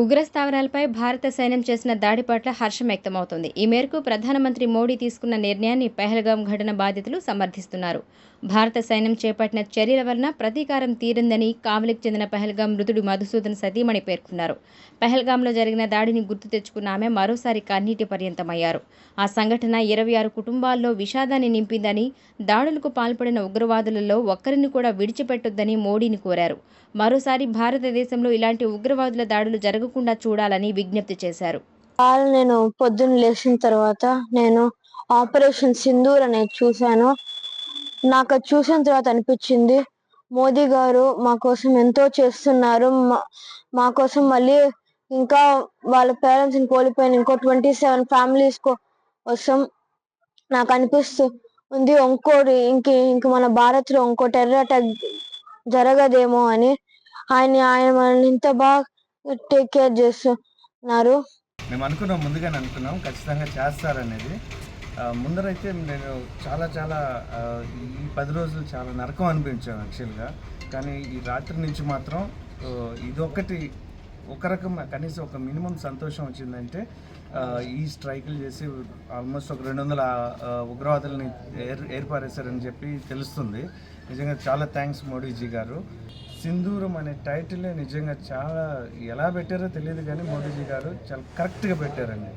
ఉగ్ర స్థావరాలపై భారత సైన్యం చేసిన దాడి పట్ల హర్షం వ్యక్తమవుతోంది. ఈ మేరకు ప్రధానమంత్రి మోడీ తీసుకున్న నిర్ణయాన్ని పెహల్గాం ఘటన బాధితులు సమర్థిస్తున్నారు. భారత సైన్యం చేపట్టిన చర్యల వలన ప్రతీకారం తీరిందని కావలికి చెందిన పెహల్గాం మృతుడు మధుసూదన్ సతీమణి పేర్కొన్నారు. పెహల్గాంలో జరిగిన దాడిని గుర్తు తెచ్చుకున్న ఆమె మరోసారి కన్నీటి పర్యంతమయ్యారు. ఆ సంఘటన ఇరవై ఆరు కుటుంబాల్లో విషాదాన్ని నింపిందని దాడులకు పాల్పడిన ఉగ్రవాదులలో ఒక్కరిని కూడా విడిచిపెట్టొద్దని మోడీని కోరారు. మరోసారి భారతదేశంలో ఇలాంటి ఉగ్రవాదుల దాడులు జరగకుండా చూడాలని విజ్ఞప్తి చేశారు. నేను పొద్దున్న లేచిన తర్వాత నేను ఆపరేషన్ సింధూర్ అనేది చూశాను. నాకు అది చూసిన తర్వాత అనిపించింది మోదీ గారు మా కోసం ఎంతో చేస్తున్నారు మా- మా కోసం మళ్ళీ ఇంకా వాళ్ళ పేరెంట్స్ని కోల్పోయిన ఇంకో ట్వంటీ సెవెన్ ఫ్యామిలీస్ కోసం నాకు అనిపిస్తూ ఉంది ఇంకోటి ఇంక ఇంక మన భారత్లో ఇంకో టెర్రర్ అటాక్ జరగదేమో అని. ఆయన ఆయన మనల్ని ఇంత బాగా టేక్ కేర్ చేస్తున్నారు మేము అనుకున్నాం ముందుగానే అనుకున్నాం. ఖచ్చితంగా చేస్తారనేది. ముందరైతే నేను చాలా చాలా ఈ పది రోజులు చాలా నరకం అనిపించాను యాక్చువల్గా కానీ ఈ రాత్రి నుంచి మాత్రం ఇదొక్కటి ఒక రకం కనీసం ఒక మినిమం సంతోషం వచ్చిందంటే ఈ స్ట్రైకులు చేసి ఆల్మోస్ట్ ఒక రెండు వందల ఉగ్రవాదులని ఉగ్రవాదుల్ని ఏర్ ఏర్పారేశారని చెప్పి తెలుస్తుంది. నిజంగా చాలా థ్యాంక్స్ మోడీజీ గారు. సింధూరం అనే టైటిల్ నిజంగా చాలా ఎలా పెట్టారో తెలియదు కానీ మోడీజీ గారు చాలా కరెక్ట్గా పెట్టారండి.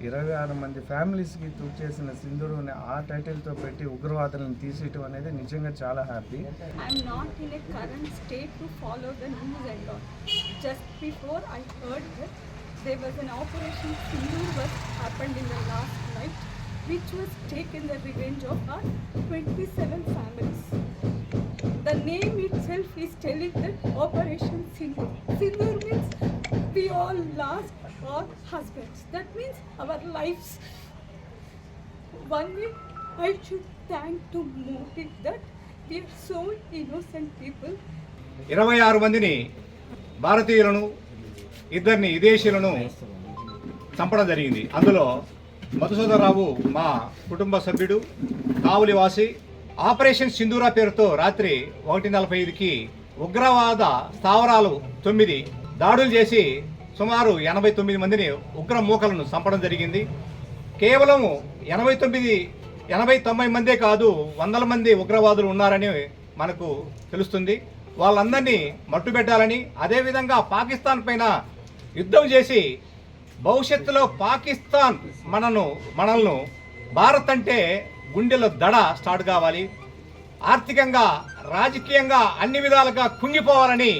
ఇరవై ఆరు మంది ఫ్యామిలీస్కి తూర్ చేసిన సింధుడు ఆ టైటిల్తో పెట్టి ఉగ్రవాదాలను తీసేయటం అనేది నిజంగా చాలా happy. I'm not in a current state follow the news just before I heard operation Sindoor work happened in the last night of our twenty seven families the name itself is operation our husbands. That means our lives. One way I should thank to Modi that we are so innocent people. ఇరవై ఆరు మందిని భారతీయులను ఇద్దరిని విదేశీయులను చంపడం జరిగింది అందులో మధుసూదరరావు మా కుటుంబ సభ్యుడు కావులివాసి ఆపరేషన్ సింధూరా పేరుతో రాత్రి ఒకటి నలభై ఐదుకి ఉగ్రవాద స్థావరాలు తొమ్మిది దాడులు చేసి సుమారు ఎనభై తొమ్మిది మందిని ఉగ్ర మూకలను చంపడం జరిగింది. కేవలం ఎనభై తొమ్మిది ఎనభై తొంభై మందే కాదు వందల మంది ఉగ్రవాదులు ఉన్నారని మనకు తెలుస్తుంది. వాళ్ళందరినీ మట్టుబెట్టాలని అదేవిధంగా పాకిస్తాన్ పైన యుద్ధం చేసి భవిష్యత్తులో పాకిస్తాన్ మనను మనల్ని భారత్ అంటే గుండెలో దడ స్టార్ట్ కావాలి. ఆర్థికంగా రాజకీయంగా అన్ని విధాలుగా కుంగిపోవాలని